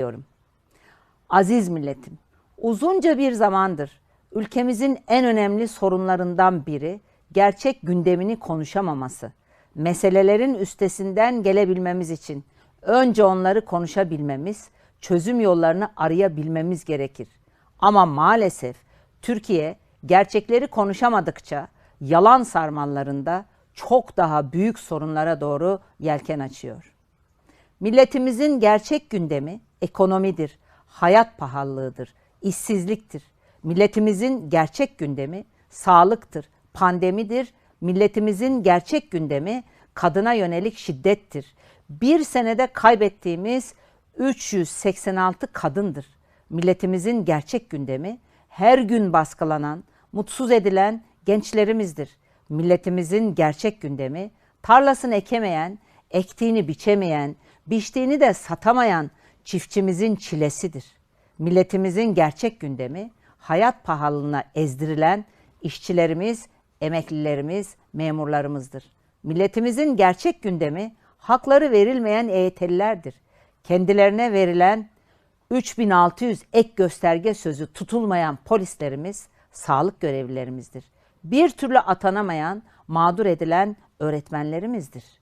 diyorum. Aziz milletim, uzunca bir zamandır ülkemizin en önemli sorunlarından biri gerçek gündemini konuşamaması. Meselelerin üstesinden gelebilmemiz için önce onları konuşabilmemiz, çözüm yollarını arayabilmemiz gerekir. Ama maalesef Türkiye gerçekleri konuşamadıkça yalan sarmallarında çok daha büyük sorunlara doğru yelken açıyor. Milletimizin gerçek gündemi ekonomidir, hayat pahalılığıdır, işsizliktir. Milletimizin gerçek gündemi sağlıktır, pandemidir. Milletimizin gerçek gündemi kadına yönelik şiddettir. Bir senede kaybettiğimiz 386 kadındır. Milletimizin gerçek gündemi her gün baskılanan, mutsuz edilen gençlerimizdir. Milletimizin gerçek gündemi tarlasını ekemeyen, ektiğini biçemeyen, biçtiğini de satamayan çiftçimizin çilesidir. Milletimizin gerçek gündemi hayat pahalılığına ezdirilen işçilerimiz, emeklilerimiz, memurlarımızdır. Milletimizin gerçek gündemi hakları verilmeyen EYT'lilerdir. Kendilerine verilen 3600 ek gösterge sözü tutulmayan polislerimiz, sağlık görevlilerimizdir. Bir türlü atanamayan, mağdur edilen öğretmenlerimizdir.